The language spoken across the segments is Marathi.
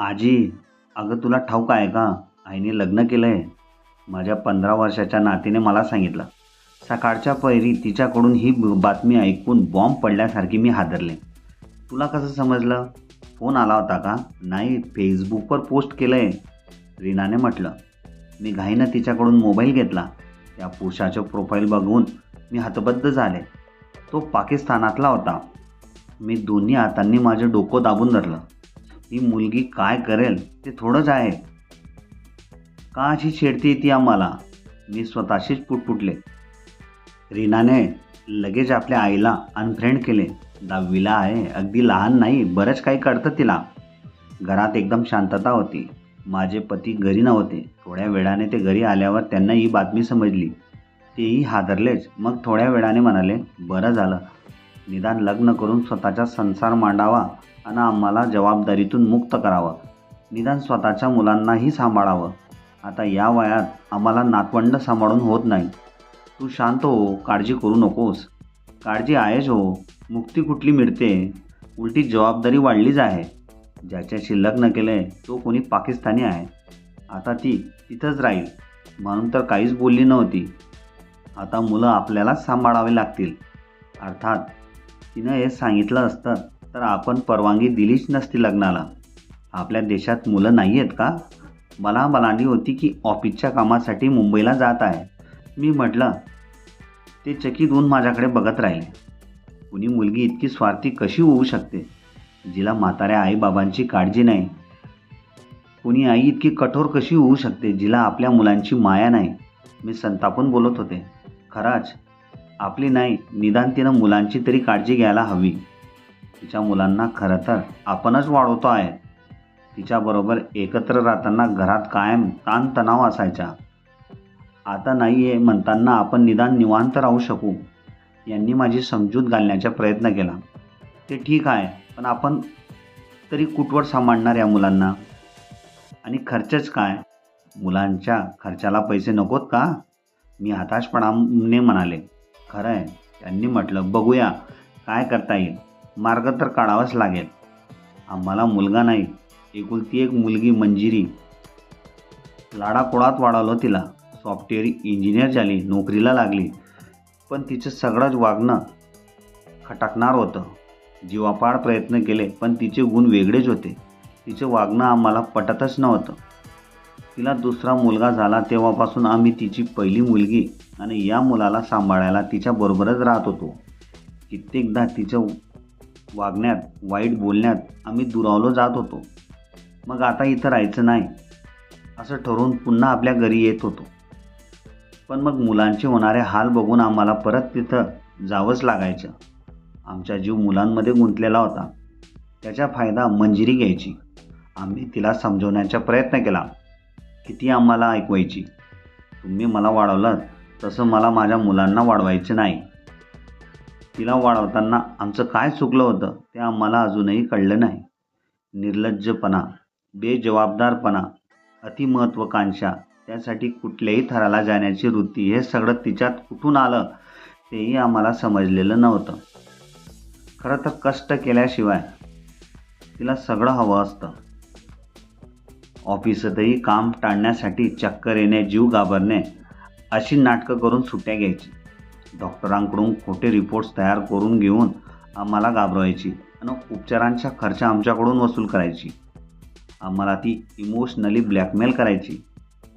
आजी अगं तुला ठाऊक आहे का? आईने लग्न केलं आहे माझ्या पंधरा वर्षाच्या नातीने मला सांगितलं. सकाळच्या पहिरी तिच्याकडून ही बातमी ऐकून बॉम्ब पडल्यासारखी मी हादरले. तुला कसं समजलं? फोन आला होता का? नाही फेसबुकवर पोस्ट केलं आहे रीनाने म्हटलं मी घाईनं तिच्याकडून मोबाईल घेतला. त्या पुरुषाचं प्रोफाईल बघून मी हतबद्ध झाले. तो पाकिस्तानातला होता. मी दोन्ही हातांनी माझं डोकं दाबून धरलं. ही मुलगी काय करेल ते थोडंच आहे. का अशी छेडती ती आम्हाला? मी स्वतःशीच पुटपुटले. रीनाने लगेच आपल्या आईला अनफ्रेंड केले. दहावीला आहे अगदी लहान नाही बरंच काही कळतं तिला. घरात एकदम शांतता होती. माझे पती घरी नव्हते. थोड्या वेळाने ते घरी आल्यावर त्यांना ही बातमी समजली. तेही हादरलेच. मग थोड्या वेळाने म्हणाले बरं झालं. निदान लग्न करून स्वतःचा संसार मांडावा. आणि आम्हाला जबाबदारीतून मुक्त करावं. निदान स्वतःच्या मुलांनाही सांभाळावं. आता या वयात आम्हाला नातवंड सांभाळून होत नाही. तू शांत हो काळजी करू नकोस. काळजी आहेच हो. मुक्ती कुठली मिळते? उलटी जबाबदारी वाढलीच आहे. ज्याच्याशी लग्न केलं आहे तो कोणी पाकिस्तानी आहे. आता ती तिथंच राहील. म्हणून तर काहीच बोलली नव्हती. आता मुलं आपल्यालाच सांभाळावे लागतील. अर्थात तिनं हे सांगितलं असतं. तर आपण परवानगी दिलीच नसती लग्नाला. आपल्या देशात मुलं नाही आहेत का? मला मलांडी होती की ऑफिसच्या कामासाठी मुंबईला जात आहे. मी म्हटलं ते चकित होऊन माझ्याकडे बघत राहिले. कुणी मुलगी इतकी स्वार्थी कशी होऊ शकते? जिला म्हाताऱ्या आईबाबांची काळजी नाही. कुणी आई इतकी कठोर कशी होऊ शकते? जिला आपल्या मुलांची माया नाही. मी संतापून बोलत होते. खराच आपली नाही निदान तिनं मुलांची तरी काळजी घ्यायला हवी. तिच्या मुलांना खरं तर आपणच वाढवतो आहे. तिच्याबरोबर एकत्र राहताना घरात कायम ताणतणाव असायचा. आता नाही आहे म्हणताना आपण निदान निवांत राहू शकू. यांनी माझी समजूत घालण्याचा प्रयत्न केला. ते ठीक आहे पण आपण तरी कुठवर सांभाळणार या मुलांना? आणि खर्चच काय? मुलांच्या खर्चाला पैसे नकोत का? मी हताशपणाने म्हणाले. खरं आहे त्यांनी म्हटलं बघूया काय करता येईल? मार्ग तर काढावाच लागेल. आम्हाला मुलगा नाही. एकुलती एक मुलगी मंजिरी. लाडाकोडात वाढवलं तिला. सॉफ्टवेअर इंजिनियर झाली नोकरीला लागली. पण तिचं सगळंच वागणं खटकणार होतं. जीवापाड प्रयत्न केले पण तिचे गुण वेगळेच होते. तिचं वागणं आम्हाला पटतच नव्हतं. तिला दुसरा मुलगा झाला तेव्हापासून आम्ही तिची पहिली मुलगी आणि या मुलाला सांभाळायला तिच्याबरोबरच राहत होतो. कित्येकदा तिचं वागण्यात वाईट बोलण्यात आम्ही दुरावलो जात होतो. मग आता इथं राहायचं नाही असं ठरवून पुन्हा आपल्या घरी येत होतो. पण मग मुलांचे होणारे हाल बघून आम्हाला परत तिथं जावंच लागायचं. आमचा जीव मुलांमध्ये गुंतलेला होता. त्याचा फायदा मंजिरी घ्यायची. आम्ही तिला समजवण्याचा प्रयत्न केला. किती आम्हाला ऐकवायची? तुम्ही मला वाढवलं तसं मला माझ्या मुलांना वाढवायचं नाही. तिला वाढवताना आमचं काय चुकलं होतं ते आम्हाला अजूनही कळलं नाही. निर्लज्जपणा बेजबाबदारपणा अतिमहत्त्वाकांक्षा त्यासाठी कुठल्याही थराला जाण्याची वृत्ती हे सगळं तिच्यात कुठून आलं तेही आम्हाला समजलेलं नव्हतं. खरं तर कष्ट केल्याशिवाय तिला सगळं हवं असतं. ऑफिसातही काम टाळण्यासाठी चक्कर येणे जीव घाबरणे अशी नाटकं करून सुट्ट्या घ्यायची. डॉक्टरांकडून खोटे रिपोर्ट्स तयार करून घेऊन आम्हाला घाबरवायची आणि उपचारांचा खर्च आमच्याकडून वसूल करायची. आम्हाला ती इमोशनली ब्लॅकमेल करायची.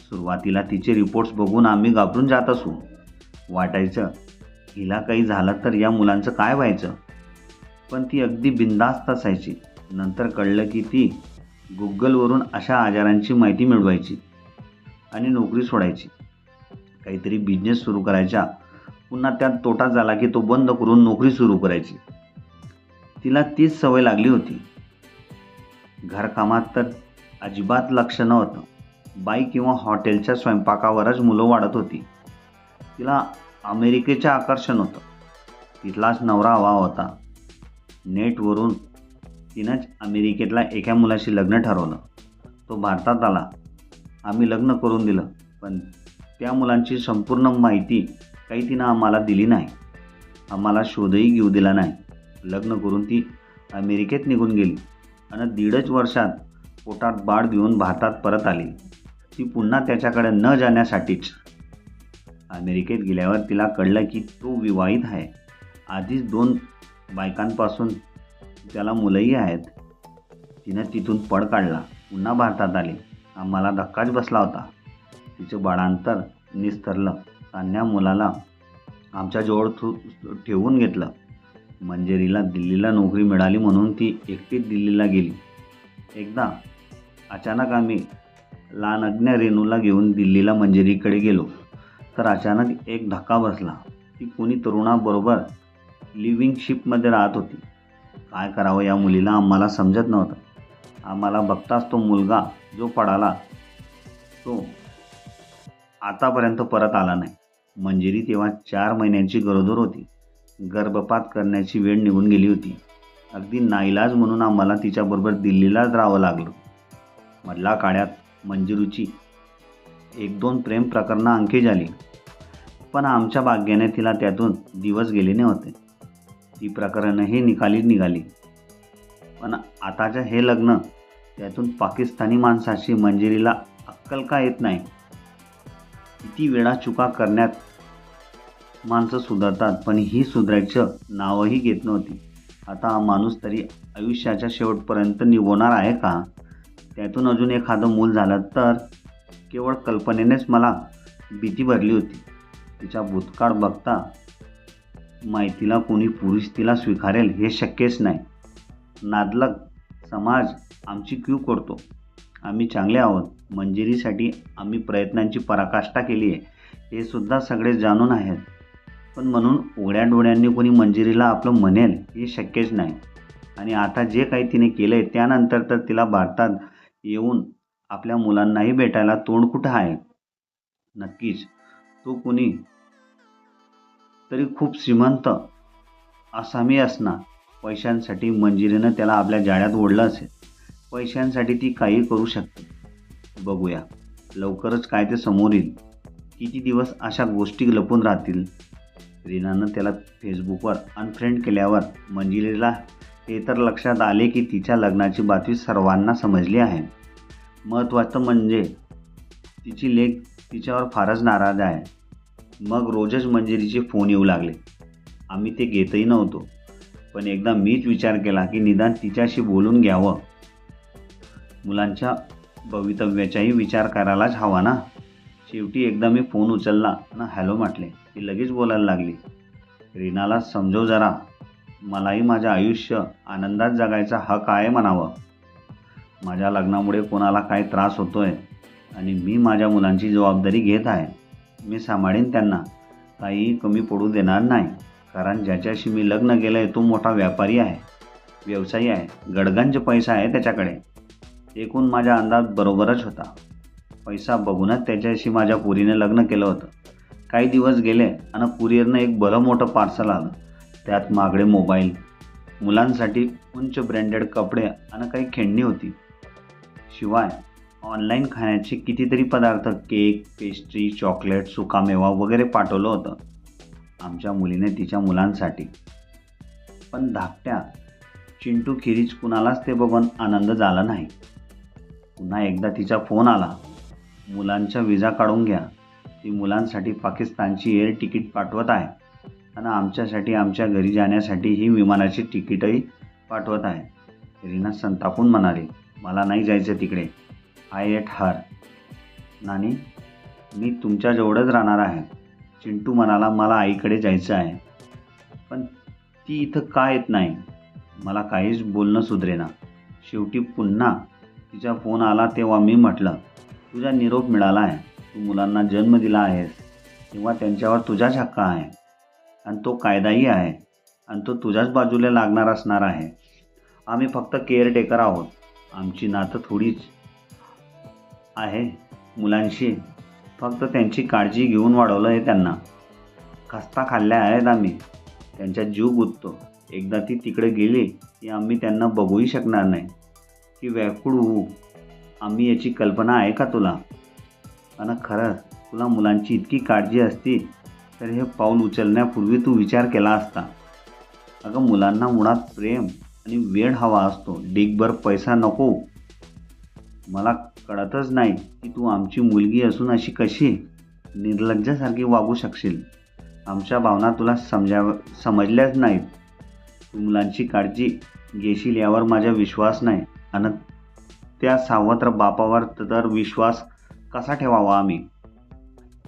सुरुवातीला तिचे रिपोर्ट्स बघून आम्ही घाबरून जात असू. वाटायचं हिला काही झालं तर या मुलांचं काय व्हायचं? पण ती अगदी बिंदास्त असायची. नंतर कळलं की ती गुगलवरून अशा आजारांची माहिती मिळवायची आणि नोकरी सोडायची. काहीतरी बिझनेस सुरू करायचा पुन्हा त्यात तोटा झाला की तो बंद करून नोकरी सुरू करायची. तिला तीच सवय लागली होती. घरकामात तर अजिबात लक्ष नव्हतं. बाई किंवा हॉटेलच्या स्वयंपाकावरच मुलं वाढत होती. तिला अमेरिकेचं आकर्षण होतं. तिथलाच नवरा हवा होता. नेटवरून तिनंच अमेरिकेतल्या एका मुलाशी लग्न ठरवलं. तो भारतात आला. आम्ही लग्न करून दिलं. पण त्या मुलांची संपूर्ण माहिती काही तिनं आम्हाला दिली नाही. आम्हाला शोधही घेऊ दिला नाही. लग्न करून ती अमेरिकेत निघून गेली आणि दीडच वर्षात पोटात बाळ घेऊन भारतात परत आली. ती पुन्हा त्याच्याकडे न जाण्यासाठीच. अमेरिकेत गेल्यावर तिला कळलं की तो विवाहित आहे. आधीच दोन बायकांपासून त्याला मुलंही आहेत. तिनं तिथून पड काढला. पुन्हा भारतात आली. आम्हाला धक्काच बसला होता. तिचं बाळांतर निस्तरलं. अन्या मुलाला आमच्याजवळ थू ठेवून घेतलं. मंजेरीला दिल्लीला नोकरी मिळाली म्हणून ती एकटीच दिल्लीला गेली. एकदा अचानक आम्ही लहानज्ञ रेणूला घेऊन दिल्लीला मंजेरीकडे गेलो. तर अचानक एक धक्का बसला. ती कोणी तरुणाबरोबर लिव्हिंग शिपमध्ये राहत होती. काय करावं या मुलीला आम्हाला समजत नव्हतं. आम्हाला बघताच तो मुलगा जो पडाला तो आतापर्यंत परत आला नाही. मंजिरी तेव्हा चार महिन्यांची गरोदर होती. गर्भपात करण्याची वेळ निघून गेली होती. अगदी नाईलाज म्हणून आम्हाला तिच्याबरोबर दिल्लीलाच राहावं लागलं. मधल्या काळ्यात मंजिरूची एक दोन प्रेम प्रकरणं आणखी झाली. पण आमच्या भाग्याने तिला त्यातून दिवस गेले नव्हते ती प्रकरणंही निकाली निघाली. पण आताचं हे लग्न त्यातून पाकिस्तानी माणसाशी मंजिरीला अक्कल का येत नाही? किती वेळा चुका करण्यात माणसं सुधारतात पण ही सुधारायचं नावही घेत नव्हती. आता हा माणूस तरी आयुष्याच्या शेवटपर्यंत निभवणार आहे का? त्यातून अजून एखादं मूल झालं तर? केवळ कल्पनेनेच मला भीती भरली होती. तिचा भूतकाळ बघता माहितीला कोणी पुरुष तिला स्वीकारेल हे शक्यच नाही. नादलक समाज आमची क्यू करतो. आम्ही चांगले आहोत. मंजिरीसाठी आम्ही प्रयत्नांची पराकाष्ठा केली आहे. हे सुद्धा सगळे जाणून आहेत. पण म्हणून उघड्या डोळ्यांनी कोणी मंजिरीला आपलं म्हणेल हे शक्यच नाही. आणि आता जे काही तिने केलं आहे त्यानंतर तर तिला भारतात येऊन आपल्या मुलांनाही भेटायला तोंड कुठं आहे? नक्कीच तो कोणी तरी खूप श्रीमंत आसामी असणार. पैशांसाठी मंजिरीनं त्याला आपल्या जाळ्यात ओढलं असेल. पैशांसाठी ती काही करू शकते. बघूया. लवकरच काय ते समोर येईल. किती दिवस अशा गोष्टी लपून राहतील? रीनानं त्याला फेसबुकवर अनफ्रेंड केल्यावर मंजिरीला हे तर लक्षात आले की तिच्या लग्नाची बातमी सर्वांना समजली आहे. महत्त्वाचं म्हणजे तिची लेख तिच्यावर फारच नाराज आहे. मग रोजच मंजिरीचे फोन येऊ लागले. आम्ही ते घेतही नव्हतो. पण एकदा मीच विचार केला की निदान तिच्याशी बोलून घ्यावं. मुलांच्या भवितव्याचाही विचार करायलाच हवा ना. शेवटी एकदा मी फोन उचलला ना हॅलो म्हटले. ती लगेच बोलायला लागली. रीनाला समजव जरा. मलाही माझं आयुष्य आनंदात जगायचा हक आहे म्हणावं. माझ्या लग्नामुळे कोणाला काय त्रास होतो आहे आणि मी माझ्या मुलांची जबाबदारी घेत आहे. मी सांभाळीन त्यांना. काहीही कमी पडू देणार नाही. कारण ज्याच्याशी मी लग्न केलं आहे तो मोठा व्यापारी आहे. व्यवसायी आहे. गडगंज पैसा आहे त्याच्याकडे. एकूण माझ्या अंदाज बरोबरच होता. पैसा बघूनच त्याच्याशी माझ्या पुरीने लग्न केलं होतं. काही दिवस गेले आणि कुरिअरनं एक बरं मोठं पार्सल आलं. त्यात मागडे मोबाईल मुलांसाठी उंच ब्रँडेड कपडे आणि काही खेळणी होती. शिवाय ऑनलाईन खाण्याचे कितीतरी पदार्थ केक पेस्ट्री चॉकलेट सुकामेवा वगैरे पाठवलं होतं. आमच्या मुलीने तिच्या मुलांसाठी. पण धाकट्या चिंटू खिरीज कुणालाच ते बघून आनंद झाला नाही. पुन्हा एकदा तिचा फोन आला. मुलांच्या विजा काढून घ्या. ती मुलांसाठी पाकिस्तानची एअर तिकीट पाठवत आहे. आणि आमच्यासाठी आमच्या घरी जाण्यासाठी ही विमानाची तिकीटही पाठवत आहे. रीना संतापून म्हणाली मला नाही जायचं तिकडे. आय एट हर नानी मी तुमच्याजवळच राहणार आहे. चिंटू म्हणाला मला आईकडे जायचं आहे. पण ती इथं का येत नाही? मला काहीच बोलणं सुधरेना. शेवटी पुन्हा तिचा फोन आला तेव्हा मी म्हटलं तुझा निरोप मिळाला आहे. तू मुलांना जन्म दिला आहेस. किंवा त्यांच्यावर तुझाच हक्क आहे. आणि तो कायदाही आहे. आणि तो तुझ्याच बाजूला लागणार असणार आहे. आम्ही फक्त केअरटेकर आहोत. आमची नातं थोडीच आहे मुलांशी. फक्त त्यांची काळजी घेऊन वाढवलं आहे त्यांना. खस्ता खाल्ल्या आहेत आम्ही. त्यांचा जीव गुंततो. एकदा ती तिकडे गेली की आम्ही त्यांना बघूही शकणार नाही. की व्याकुळ होऊ. आम्ही याची कल्पना आहे का तुला? आणि खरंच तुला मुलांची इतकी काळजी असती तर हे पाऊल उचलण्यापूर्वी तू विचार केला असता. अगं मुलांना मुळात प्रेम आणि वेळ हवा असतो. डिगभर पैसा नको. मला कळतच नाही की तू आमची मुलगी असून अशी कशी निर्लज्जासारखी वागू शकशील. आमच्या भावना तुला समजाव समजल्याच नाहीत. तू मुलांची काळजी घेशील यावर माझा विश्वास नाही. आणि त्या सावत्र बापावर तर विश्वास कसा ठेवावा आम्ही?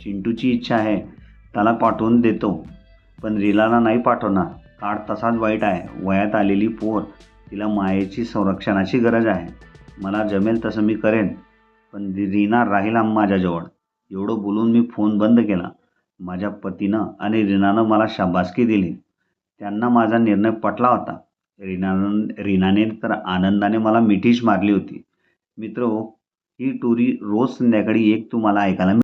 चिंटूची इच्छा आहे त्याला पाठवून देतो. पण रीलाला नाही पाठवणार. काळ तसाच वाईट आहे. वयात आलेली पोर तिला मायेची संरक्षणाची गरज आहे. मला जमेल तसं मी करेन. पण रीना राहील माझ्याजवळ. एवढं बोलून मी फोन बंद केला. माझ्या पतीनं आणि रीनानं मला शाबासकी दिली. त्यांना माझा निर्णय पटला होता. रीनानं रीनाने तर आनंदाने मला मिठीच मारली होती. मित्र हो, ही टोरी रोज संध्याकाळी एक तुम्हाला ऐकायला